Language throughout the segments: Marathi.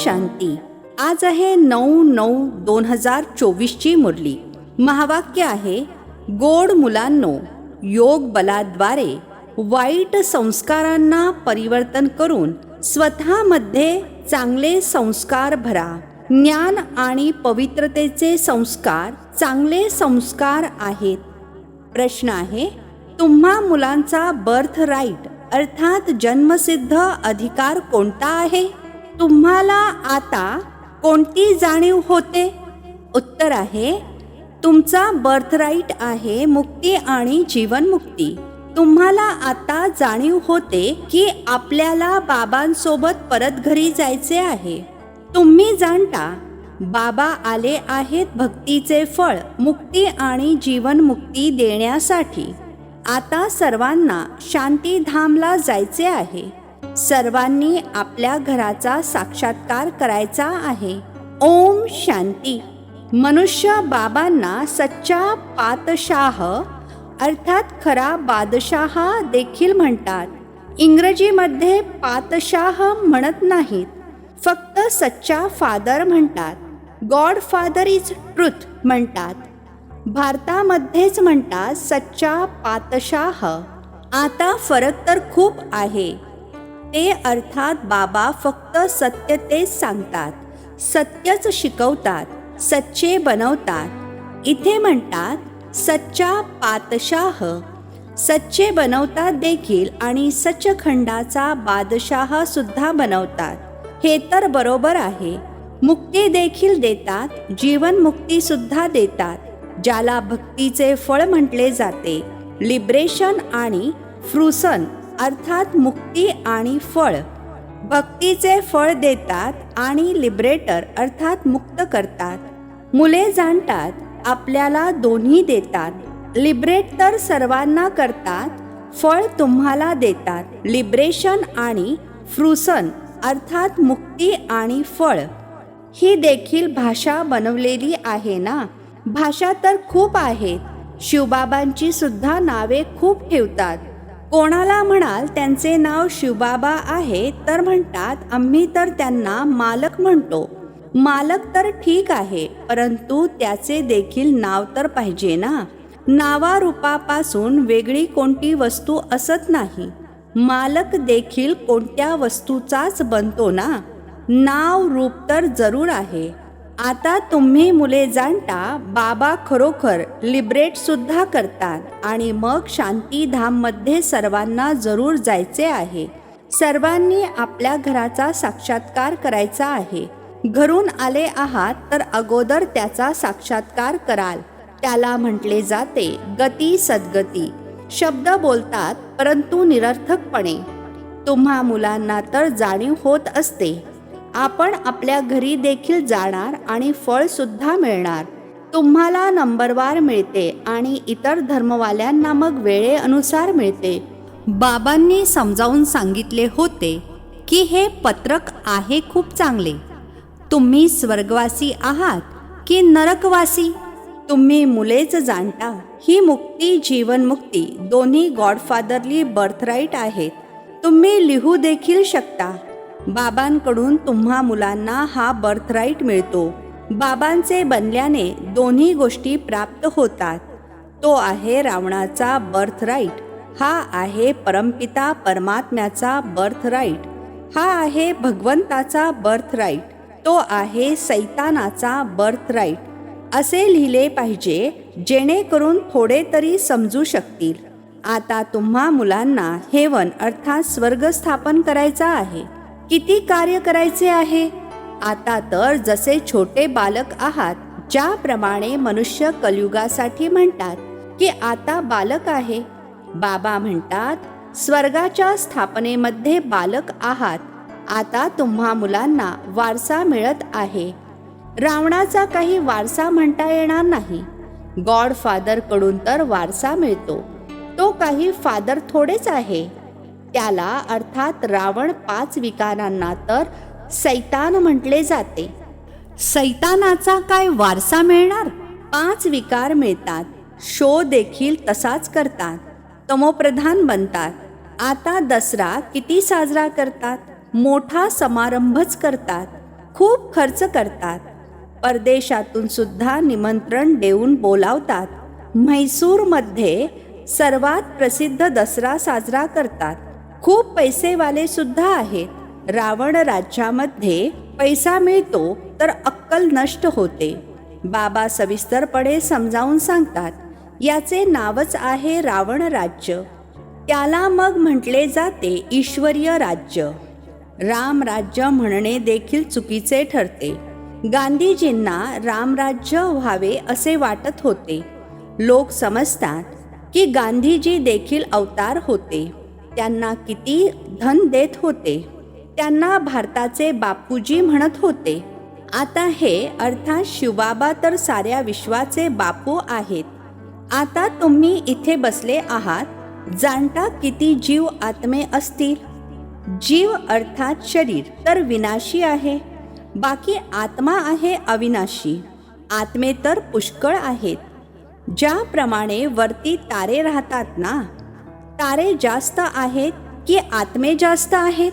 शांती. आज आहे नऊ नऊ दोन हजार चोवीसची मुरली. महावाक्य आहे गोड मुलांनो योग बलाद्वारे वाईट संस्कारांना परिवर्तन करून स्वतःमध्ये चांगले संस्कार भरा. ज्ञान आणि पवित्रतेचे संस्कार चांगले संस्कार आहेत. प्रश्न आहे तुम्हा मुलांचा बर्थ राईट अर्थात जन्मसिद्ध अधिकार कोणता आहे? तुम्हाला आता कोणती जाणीव होते? उत्तर आहे तुमचा बर्थ राईट आहे मुक्ती आणि जीवनमुक्ती. तुम्हाला आता जाणीव होते की आपल्याला बाबांसोबत परत घरी जायचे आहे. तुम्ही जाणता बाबा आले आहेत भक्तीचे फळ मुक्ती आणि जीवनमुक्ती देण्यासाठी. आता सर्वांना शांतीधामला जायचे आहे. सर्वांनी आपल्या घराचा साक्षात्कार करायचा आहे. ओम शांती. मनुष्य बाबांना सच्चा पातशाह अर्थात खरा बादशाह देखील म्हणतात. इंग्रजीमध्ये पातशाह म्हणत नाहीत फक्त सच्चा फादर म्हणतात. गॉड फादर इज ट्रुथ म्हणतात. भारतामध्येच म्हणतात सच्चा पातशाह. आता फरक तर खूप आहे. ते अर्थात बाबा फक्त सत्य तेच सांगतात. सत्यच शिकवतात सच्चे बनवतात. इथे म्हणतात सच्चा पातशाह. सच्चे बनवतात देखील आणि सचखंडाचा बादशाह सुद्धा बनवतात. हे तर बरोबर आहे. मुक्ती देखील देतात जीवनमुक्ती सुद्धा देतात ज्याला भक्तीचे फळ म्हटले जाते. लिबरेशन आणि फ्रुसन अर्थात मुक्ती आणि फळ. भक्तीचे फळ देतात आणि लिबरेटर अर्थात मुक्त करतात. मुले जाणतात आपल्याला दोन्ही देतात. लिबरेट तर सर्वांना करतात फळ तुम्हाला देतात. लिबरेशन आणि फ्रुसन अर्थात मुक्ती आणि फळ. ही देखील भाषा बनवलेली आहे ना? भाषा तर खूप आहेत. शिवबाबांची सुद्धा नावे खूप ठेवतात. कोणाला म्हणाल त्यांचे नाव शिवबाबा आहे तर म्हणतात आम्ही तर त्यांना मालक म्हणतो. मालक तर ठीक आहे परंतु त्याचे देखील नाव तर पाहिजे ना? नावारूपापासून वेगळी कोणती वस्तू असत नाही. मालक देखील कोणत्या वस्तूचाच बनतो ना? नाव रूप तर जरूर आहे आता तुम्ही मुले जाणता बाबा खरोखर लिबरेटसुद्धा करतात आणि मग शांतीधाममध्ये सर्वांना जरूर जायचे आहे. सर्वांनी आपल्या घराचा साक्षात्कार करायचा आहे. घरून आले आहात तर अगोदर त्याचा साक्षात्कार कराल. त्याला म्हटले जाते गती सद्गती. शब्द बोलतात परंतु निरर्थकपणे. तुम्हा मुलांना तर जाणीव होत असते. आपण आपल्या घरी देखील जाणार आणि फळ सुद्धा मिळणार. तुम्हाला नंबरवार मिळते आणि इतर धर्मवाल्यांना मग वेळेअनुसार मिळते. बाबांनी समजावून सांगितले होते की हे पत्रक आहे खूप चांगले. तुम्ही स्वर्गवासी आहात की नरकवासी? तुम्ही मुलेच जाणता. ही मुक्ती जीवनमुक्ती दोन्ही गॉडफादरली बर्थराईट आहेत. तुम्ही लिहू देखील शकता. बाबांकडून तुम्हा मुलांना हा बर्थराईट मिळतो. बाबांचे बनल्याने दोन्ही गोष्टी प्राप्त होतात. तो आहे रावणाचा बर्थराईट. हा आहे परमपिता परमात्म्याचा बर्थराईट. हा आहे भगवंताचा बर्थराईट. तो आहे सैतानाचा बर्थराईट. असे लिहिले पाहिजे जेणेकरून थोडे तरी समजू शकतील. आता तुम्हा मुलांना हेवन अर्थात स्वर्ग स्थापन करायचा आहे. किती कार्य करायचे आहे? आता तर जसे छोटे बालक आहात ज्याप्रमाणे मनुष्य कलयुगासाठी म्हणतात की आता बालक आहे. बाबा म्हणतात स्वर्गाच्या स्थापनेमध्ये बालक आहात. आता तुम्हा मुलांना वारसा मिळत आहे. रावणाचा काही वारसा म्हणता येणार नाही. गॉडफादरकडून तर वारसा मिळतो. तो काही फादर थोडेच आहे. त्याला अर्थात रावण पाच विकारांना तर सैतान म्हटले जाते. सैतानाचा काय वारसा मिळणार? पाच विकार मिळतात. शो देखील तसाच करतात. तमोप्रधान बनतात. आता दसरा किती साजरा करतात? मोठा समारंभच करतात. खूप खर्च करतात. परदेशातून सुद्धा निमंत्रण देऊन बोलावतात. म्हैसूरमध्ये सर्वात प्रसिद्ध दसरा साजरा करतात. खूप पैसेवाले सुद्धा आहेत. रावण राज्यामध्ये पैसा मिळतो तर अक्कल नष्ट होते. बाबा सविस्तरपणे समजावून सांगतात याचे नावच आहे रावण राज्य. त्याला मग म्हटले जाते ईश्वरीय राज्य. राम राज्य म्हणणे देखील चुकीचे ठरते. गांधीजींना रामराज्य व्हावे असे वाटत होते. लोक समजतात की गांधीजी देखील अवतार होते. त्यांना किती धन देत होते त्यांना भारताचे बापूजी म्हणत होते. आता हे अर्थात शिवबाबा तर साऱ्या विश्वाचे बापू आहेत. आता तुम्ही इथे बसले आहात जाणता किती जीव आत्मे असतील. जीव अर्थात शरीर तर विनाशी आहे बाकी आत्मा आहे अविनाशी. आत्मे तर पुष्कळ आहेत. ज्याप्रमाणे वरती तारे राहतात ना तारे जास्त आहेत की आत्मे जास्त आहेत?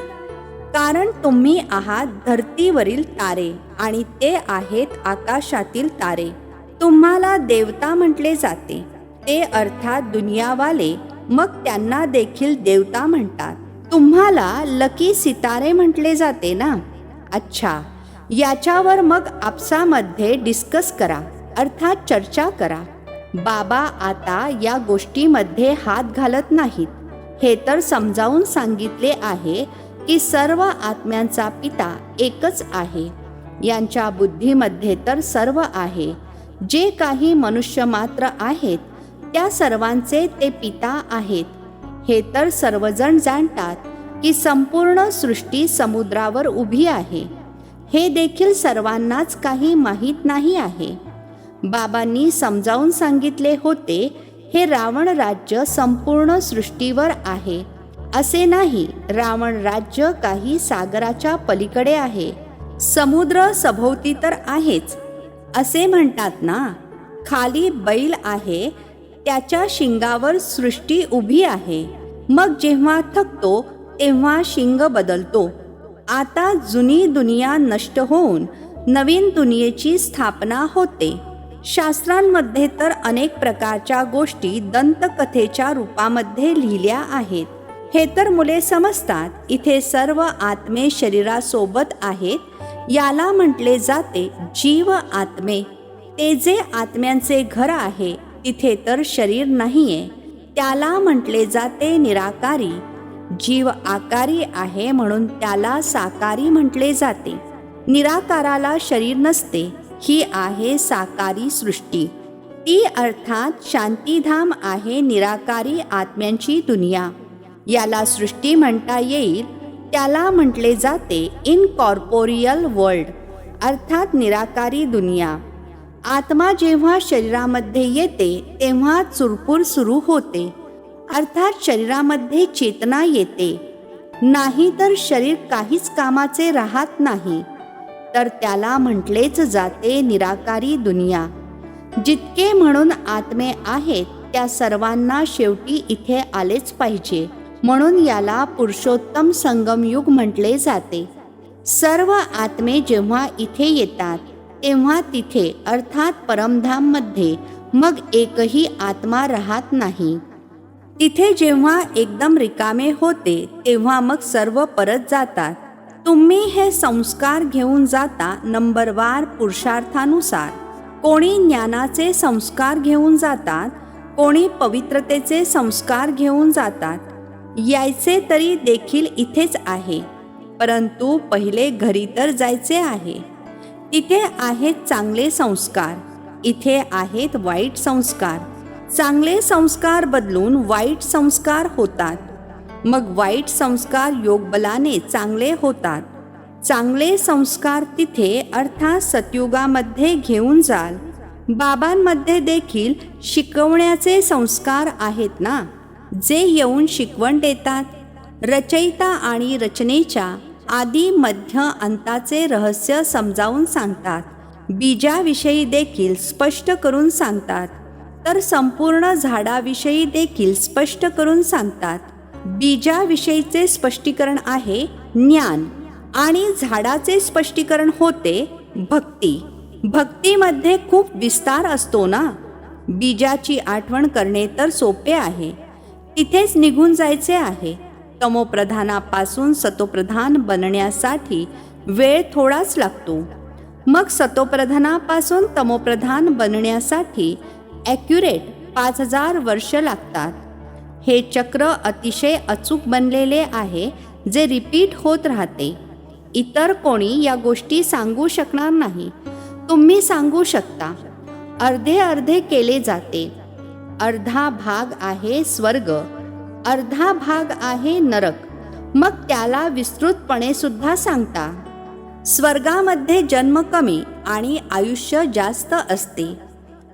कारण तुम्ही आहात धरतीवरील तारे आणि ते आहेत आकाशातील तारे. तुम्हाला देवता म्हटले जाते. ते अर्थात दुनियावाले मग त्यांना देखील देवता म्हणतात. तुम्हाला लकी सितारे म्हटले जाते ना? अच्छा. याच्यावर मग आपसामध्ये डिस्कस करा अर्थात चर्चा करा. बाबा आता या गोष्टीमध्ये हात घालत नाहीत. हे तर समजावून सांगितले आहे की सर्व आत्म्यांचा पिता एकच आहे. यांच्या बुद्धीमध्ये तर सर्व आहे. जे काही मनुष्य मात्र आहेत त्या सर्वांचे ते पिता आहेत. हे तर सर्वजण जाणतात की संपूर्ण सृष्टी समुद्रावर उभी आहे. हे देखील सर्वांनाच काही माहीत नाही आहे. बाबांनी समजावून सांगितले होते हे रावण राज्य संपूर्ण सृष्टीवर आहे. असे नाही रावण राज्य काही सागराच्या पलीकडे आहे. समुद्र सभोवती तर आहेच. असे म्हणतात ना खाली बैल आहे त्याच्या शिंगावर सृष्टी उभी आहे. मग जेव्हा थकतो तेव्हा शिंग बदलतो. आता जुनी दुनिया नष्ट होऊन नवीन दुनियेची स्थापना होते. शास्त्रांमध्ये तर अनेक प्रकारच्या गोष्टी दंतकथेच्या रूपामध्ये लिहिल्या आहेत. हे तर मुले समजतात इथे सर्व आत्मे शरीरासोबत आहेत. याला म्हटले जाते जीव आत्मे. ते जे आत्म्यांचे घर आहे तिथे तर शरीर नाहीये. त्याला म्हटले जाते निराकारी. जीव आकारी आहे म्हणून त्याला साकारी म्हटले जाते. निराकाराला शरीर नसते. ही आहे साकारी सृष्टी. ती अर्थात शांतीधाम आहे निराकारी आत्म्यांची दुनिया. याला सृष्टी म्हणता येईल त्याला म्हटले जाते इनकॉर्पोरियल वर्ल्ड अर्थात निराकारी दुनिया. आत्मा जेव्हा शरीरामध्ये येते तेव्हा चुरपूर सुरू होते. अर्थात शरीरामध्ये चेतना येते. नाही तर शरीर काहीच कामाचे राहत नाही. तर त्याला म्हटलेच जाते निराकारी दुनिया. जितके म्हणून आत्मे आहेत त्या सर्वांना शेवटी इथे आलेच पाहिजे. म्हणून याला पुरुषोत्तम संगमयुग म्हटले जाते. सर्व आत्मे जेव्हा इथे येतात तेव्हा तिथे अर्थात परमधाममध्ये मग एकही आत्मा राहत नाही. तिथे जेव्हा एकदम रिकामे होते तेव्हा मग सर्व परत जातात. तुम्ही हे संस्कार घेऊन जाता नंबरवार पुरुषार्थानुसार. कोणी ज्ञानाचे संस्कार घेऊन जातात कोणी पवित्रतेचे संस्कार घेऊन जातात. यायचे तरी देखील इथेच आहे परंतु पहिले घरी तर जायचे आहे. तिथे आहेत चांगले संस्कार इथे आहेत वाईट संस्कार. चांगले संस्कार बदलून वाईट संस्कार होतात. मग वाईट संस्कार योगबलाने चांगले होतात. चांगले संस्कार तिथे अर्थात सतयुगामध्ये घेऊन जाल. बाबांमध्ये देखील शिकवण्याचे संस्कार आहेत ना? जे येऊन शिकवण देतात. रचयिता आणि रचनेच्या आदी मध्य अंताचे रहस्य समजावून सांगतात. बीजाविषयी देखील स्पष्ट करून सांगतात. तर संपूर्ण झाडाविषयी देखील स्पष्ट करून सांगतात. बीजाविषयीचे स्पष्टीकरण आहे ज्ञान आणि झाडाचे स्पष्टीकरण होते भक्ती. भक्तीमध्ये खूप विस्तार असतो ना? बीजाची आठवण करणे तर सोपे आहे. तिथेच निघून जायचे आहे. तमोप्रधानापासून सतोप्रधान बनण्यासाठी वेळ थोडाच लागतो. मग सतोप्रधानापासून तमोप्रधान बनण्यासाठी ॲक्युरेट पाच हजार वर्ष लागतात. हे चक्र अतिशय अचूक बनलेले आहे जे रिपीट होत राहते. इतर कोणी या गोष्टी सांगू शकणार नाही. तुम्ही सांगू शकता अर्धे अर्धे केले जाते. अर्धा भाग आहे स्वर्ग अर्धा भाग आहे नरक. मग त्याला विस्तृतपणे सुद्धा सांगता. स्वर्गामध्ये जन्म कमी आणि आयुष्य जास्त असते.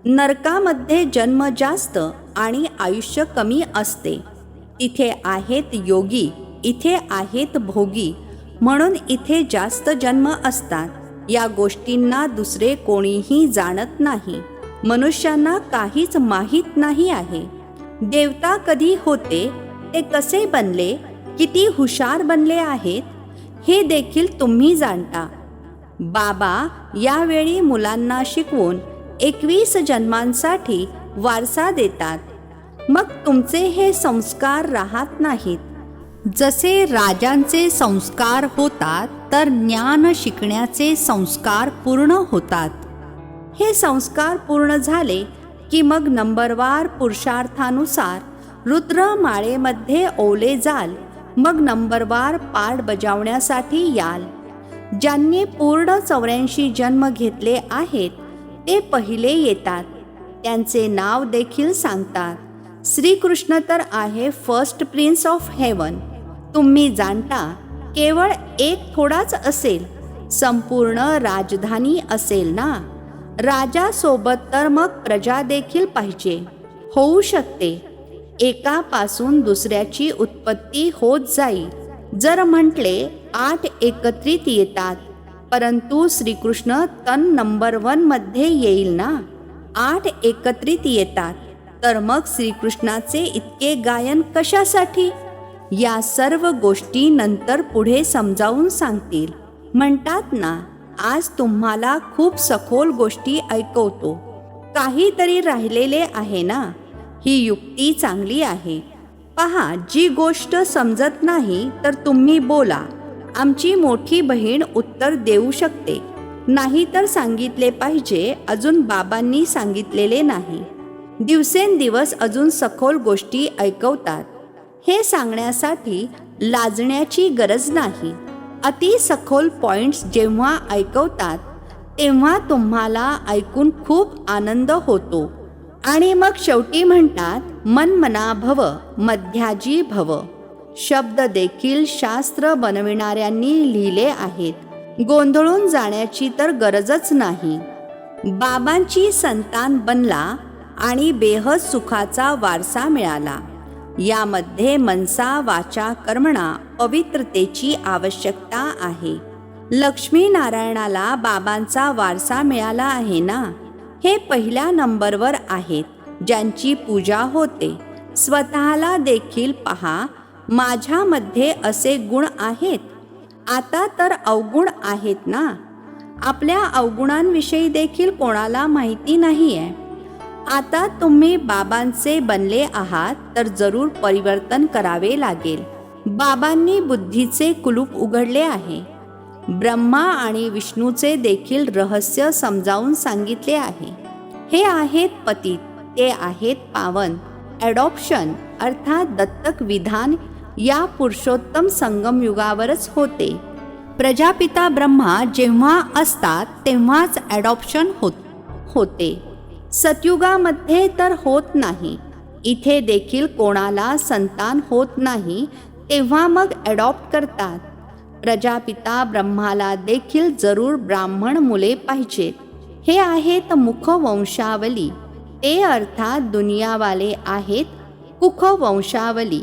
नरकामध्ये जन्म जास्त आणि आयुष्य कमी असते. इथे आहेत योगी इथे आहेत भोगी म्हणून इथे जास्त जन्म असतात. या गोष्टींना दुसरे कोणीही जाणत नाही. मनुष्यांना काहीच माहीत नाही आहे. देवता कधी होते ते कसे बनले किती हुशार बनले आहेत हे देखील तुम्ही जाणता. बाबा यावेळी मुलांना शिकवून एकवीस जन्मांसाठी वारसा देतात. मग तुमचे हे संस्कार राहत नाहीत. जसे राजांचे संस्कार होतात तर ज्ञान शिकण्याचे संस्कार पूर्ण होतात. हे संस्कार पूर्ण झाले की मग नंबरवार पुरुषार्थानुसार रुद्रमाळेमध्ये ओले जाल मग नंबरवार पाठ बजावण्यासाठी याल. ज्यांनी पूर्ण चौऱ्याऐंशी जन्म घेतले आहेत ते पहिले येतात. त्यांचे नाव देखील सांगतात. श्रीकृष्ण तर आहे फर्स्ट प्रिन्स ऑफ हेवन तुम्ही जाणता केवळ एक थोडाच असेल. संपूर्ण राजधानी असेल ना? राजासोबत तर मग प्रजा देखील पाहिजे. होऊ शकते. एकापासून दुसऱ्याची उत्पत्ती होत जाईल. जर म्हटले आठ एकत्रित येतात परंतु श्रीकृष्ण तन नंबर वनमध्ये येईल ना? आठ एकत्रित येतात. तर मग श्रीकृष्णाचे इतके गायन कशासाठी? या सर्व गोष्टी नंतर पुढे समजावून सांगतील. म्हणतात ना आज तुम्हाला खूप सखोल गोष्टी ऐकवतो. काहीतरी राहिलेले आहे ना? ही युक्ती चांगली आहे. पहा जी गोष्ट समजत नाही तर तुम्ही बोला. आमची मोठी बहीण उत्तर देऊ शकते. नाही तर सांगितले पाहिजे अजून बाबांनी सांगितलेले नाही. दिवसेंदिवस अजून सखोल गोष्टी ऐकवतात. हे सांगण्यासाठी लाजण्याची गरज नाही. अति सखोल पॉइंट्स जेव्हा ऐकवतात तेव्हा तुम्हाला ऐकून खूप आनंद होतो. आणि मग शेवटी म्हणतात मनमना भव मध्याजी भव. शब्द देखील शास्त्र बनविणाऱ्यांनी लिहिले आहेत. गोंधळून जाण्याची तर गरजच नाही. बाबांची संतान बनला आणि बेहद सुखाचा वारसा मिळाला. यामध्ये मनसा वाचा कर्मणा पवित्रतेची आवश्यकता आहे. लक्ष्मीनारायणाला बाबांचा वारसा मिळाला आहे ना? हे पहिल्या नंबरवर आहेत. ज्यांची पूजा होते. स्वतःला देखील पहा. माझ्यामध्ये असे गुण आहेत? आता तर अवगुण आहेत ना? आपल्या अवगुणांविषयी देखील कोणाला माहिती नाही आहे आता तुम्ही बाबांचे बनले आहात तर जरूर परिवर्तन करावे लागेल. बाबांनी बुद्धीचे कुलूप उघडले आहे. ब्रह्मा आणि विष्णूचे देखील रहस्य समजावून सांगितले आहे. हे आहेत पतित ते आहेत पावन. ॲडॉप्शन अर्थात दत्तक विधान या पुरुषोत्तम संगम युगावरच होते. प्रजापिता ब्रह्मा जेव्हा असतात तेव्हाच ॲडॉप्शन होत होते. सतयुगामध्ये तर होत नाही. इथे देखील कोणाला संतान होत नाही तेव्हा मग ॲडॉप्ट करतात. प्रजापिता ब्रह्माला देखील जरूर ब्राह्मण मुले पाहिजेत हे आहेत मुखवंशावली. ते अर्थात दुनियावाले आहेत कुखवंशावली.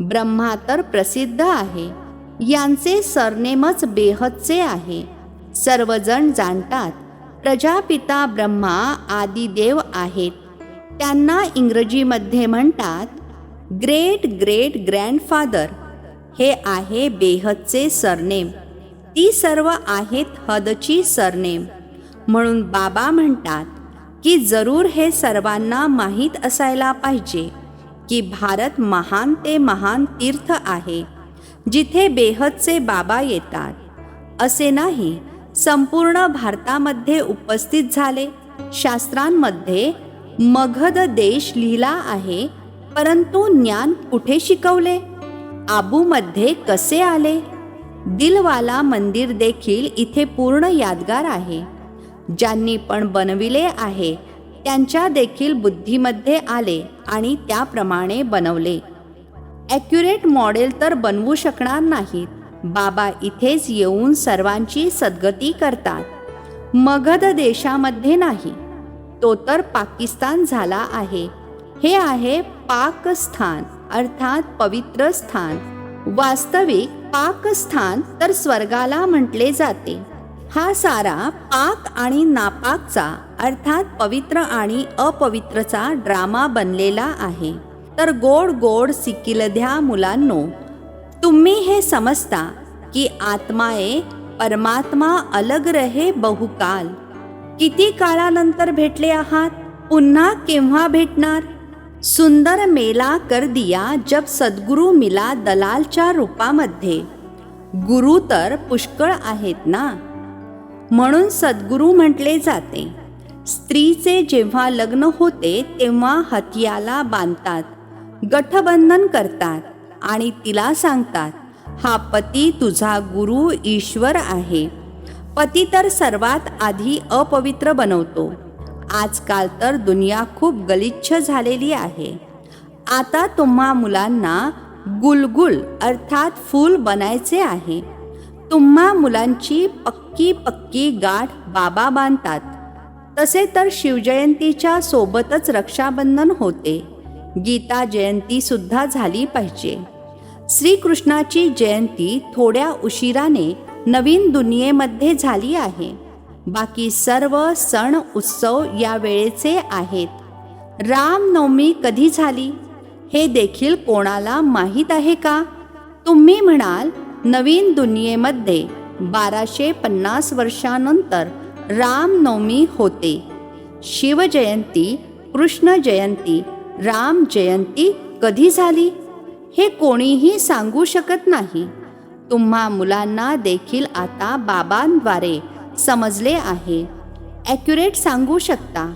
ब्रह्मा तर प्रसिद्ध आहे. यांचे सरनेमच बेहदचे आहे. सर्वजण जाणतात प्रजापिता ब्रह्मा आदिदेव आहेत. त्यांना इंग्रजीमध्ये म्हणतात ग्रेट ग्रेट ग्रँडफादर हे आहे बेहदचे सरनेम. ती सर्व आहेत हदची सरनेम. म्हणून बाबा म्हणतात की जरूर हे सर्वांना माहीत असायला पाहिजे. की भारत महान ते महान तीर्थ आहे जिथे बेहदचे बाबा येतात. असे नाही संपूर्ण भारतामध्ये उपस्थित झाले. शास्त्रांमध्ये मगध देश लिहिला आहे परंतु ज्ञान कुठे शिकवले? आबूमध्ये कसे आले? दिलवाला मंदिर देखील इथे पूर्ण यादगार आहे. ज्यांनी पण बनविले आहे त्यांच्या देखील बुद्धीमध्ये आले आणि त्याप्रमाणे बनवले. ॲक्युरेट मॉडेल तर बनवू शकणार नाहीत. बाबा इथेच येऊन सर्वांची सद्गती करतात. मगध देशामध्ये नाही. तो तर पाकिस्तान झाला आहे. हे आहे पाकस्थान अर्थात पवित्र स्थान. वास्तविक पाकस्थान तर स्वर्गाला म्हटले जाते. हा सारा पाक आणि नापाकचा अर्थात पवित्र आणि अपवित्रचा ड्रामा बनलेला आहे. तर गोड गोड सिकिलध्या मुलांनो. तुम्ही हे समजता की आत्माए परमात्मा अलग रहे बहुकाल. किती काळानंतर भेटले आहात? पुन्हा केव्हा भेटणार? सुंदर मेला कर दिया जब सद्गुरू मिला दलालच्या रूपामध्ये. गुरु तर पुष्कळ आहेत ना? म्हणून सद्गुरू म्हटले जाते स्त्रीचे जेव्हा लग्न होते तेव्हा हतियाला बांधतात गठबंधन करतात आणि तिला सांगतात हा पती तुझा गुरु ईश्वर आहे. पती तर सर्वात आधी अपवित्र बनवतो. आजकाल तर दुनिया खूप गलिच्छ झालेली आहे. आता तुम्हा मुलांना गुलगुल अर्थात फूल बनायचे आहे. तुम्हा मुलांची पक्की पक्की गाठ बाबा बांधतात. तसे तर शिवजयंतीच्या सोबतच रक्षाबंधन होते. गीता जयंती सुद्धा झाली पाहिजे. श्रीकृष्णाची जयंती थोड्या उशिराने नवीन दुनियेमध्ये झाली आहे. बाकी सर्व सण उत्सव या वेळेचे आहेत. रामनवमी कधी झाली? हे देखील कोणाला माहीत आहे का? तुम्ही म्हणाल नवीन दुनियेमध्ये बाराशे पन्नास वर्षानंतर रामनवमी होते. शिवजयंती कृष्ण जयंती राम जयंती कधी झाली? हे कोणीही सांगू शकत नाही. तुम्हा मुलांना देखील आता बाबांद्वारे समजले आहे. ॲक्युरेट सांगू शकता.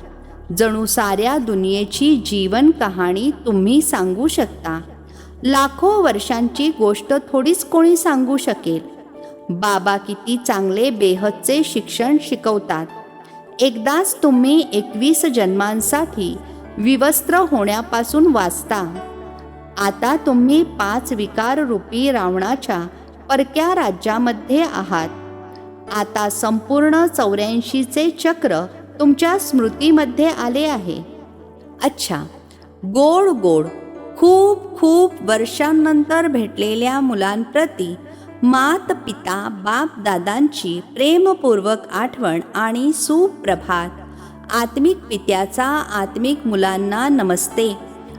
जणू साऱ्या दुनियेची जीवन कहाणी तुम्ही सांगू शकता. लाखो वर्षांची गोष्ट थोडीच कोणी सांगू शकेल. बाबा किती चांगले बेहदचे शिक्षण शिकवतात. एकदाच तुम्ही एकवीस जन्मांसाठी विवस्त्र होण्यापासून वाचता. आता तुम्ही पाच विकार रूपी रावणाच्या परक्या राज्यामध्ये आहात. आता संपूर्ण चौऱ्याऐंशीचे चक्र तुमच्या स्मृतीमध्ये आले आहे. अच्छा गोड गोड खूप खूप वर्षांनंतर भेटलेल्या मुलांप्रती मात पिता बाप दादांची प्रेमपूर्वक आठवण आणि सुप्रभात. आत्मिक पित्याचा आत्मिक मुलांना नमस्ते.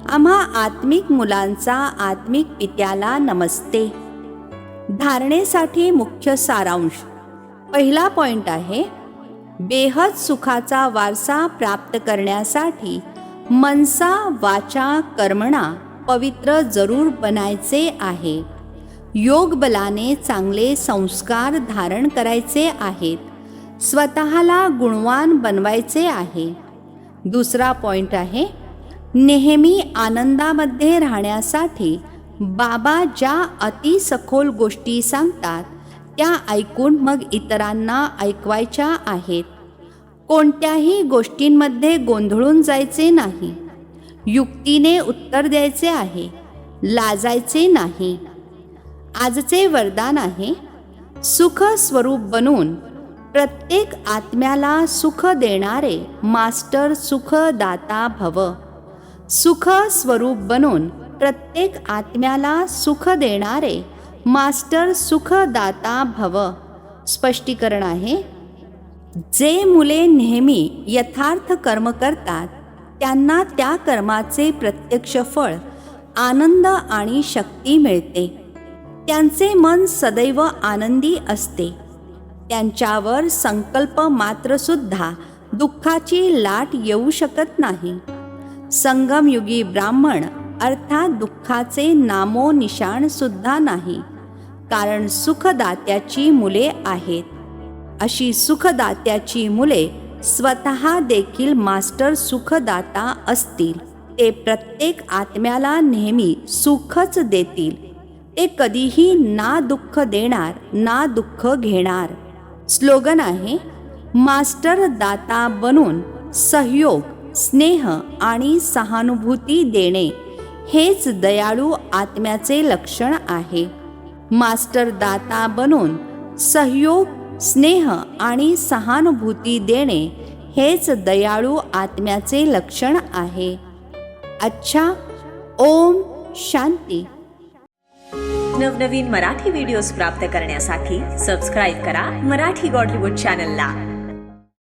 आम्हा आत्मिक मुलांचा आत्मिक पित्याला नमस्ते. धारणेसाठी मुख्य सारांश. पहिला पॉइंट आहे बेहद सुखाचा वारसा प्राप्त करण्यासाठी मनसा वाचा कर्मणा पवित्र जरूर बनायचे आहे. योग बलाने चांगले संस्कार धारण करायचे आहेत. स्वतःला गुणवान बनवायचे आहे. दुसरा पॉइंट आहे नेहमी आनंदामध्ये राहण्यासाठी बाबा ज्या अतिसखोल गोष्टी सांगतात त्या ऐकून मग इतरांना ऐकवायच्या आहेत. कोणत्याही गोष्टींमध्ये गोंधळून जायचे नाही. युक्तीने उत्तर द्यायचे आहे. लाजायचे नाही. आजचे वरदान आहे सुख स्वरूप बनून प्रत्येक आत्म्याला सुख देणारे मास्टर सुखदाता भव. सुख स्वरूप बनून प्रत्येक आत्म्याला सुख देणारे मास्टर सुखदाता भव. स्पष्टीकरण आहे जे मुले नेहमी यथार्थ कर्म करतात त्यांना त्या कर्माचे प्रत्यक्ष फळ आनंद आणि शक्ती मिळते. त्यांचे मन सदैव आनंदी असते. त्यांच्यावर संकल्प मात्रसुद्धा दुःखाची लाट येऊ शकत नाही. संगमयुगी ब्राह्मण अर्थात दुःखाचे नामो निशाण सुद्धा नाही कारण सुखदात्याची मुले आहेत. अशी सुखदात्याची मुले स्वतः देखील मास्टर सुखदाता असतील. ते प्रत्येक आत्म्याला नेहमी सुखच देतील. ते कधीही ना दुःख देणार ना दुःख घेणार. स्लोगन आहे मास्टर दाता बनून सहयोग स्नेह आणि सहानुभूती देणे हेच दयाळू आत्म्याचे लक्षण आहे. मास्टर दाता बनून सहयोग स्नेह आणि सहानुभूती देणे हेच दयाळू आत्म्याचे लक्षण आहे. अच्छा ओम शांती. नवनवीन मराठी व्हिडिओज प्राप्त करण्यासाठी सबस्क्राईब करा मराठी गॉडलीवूड चॅनलला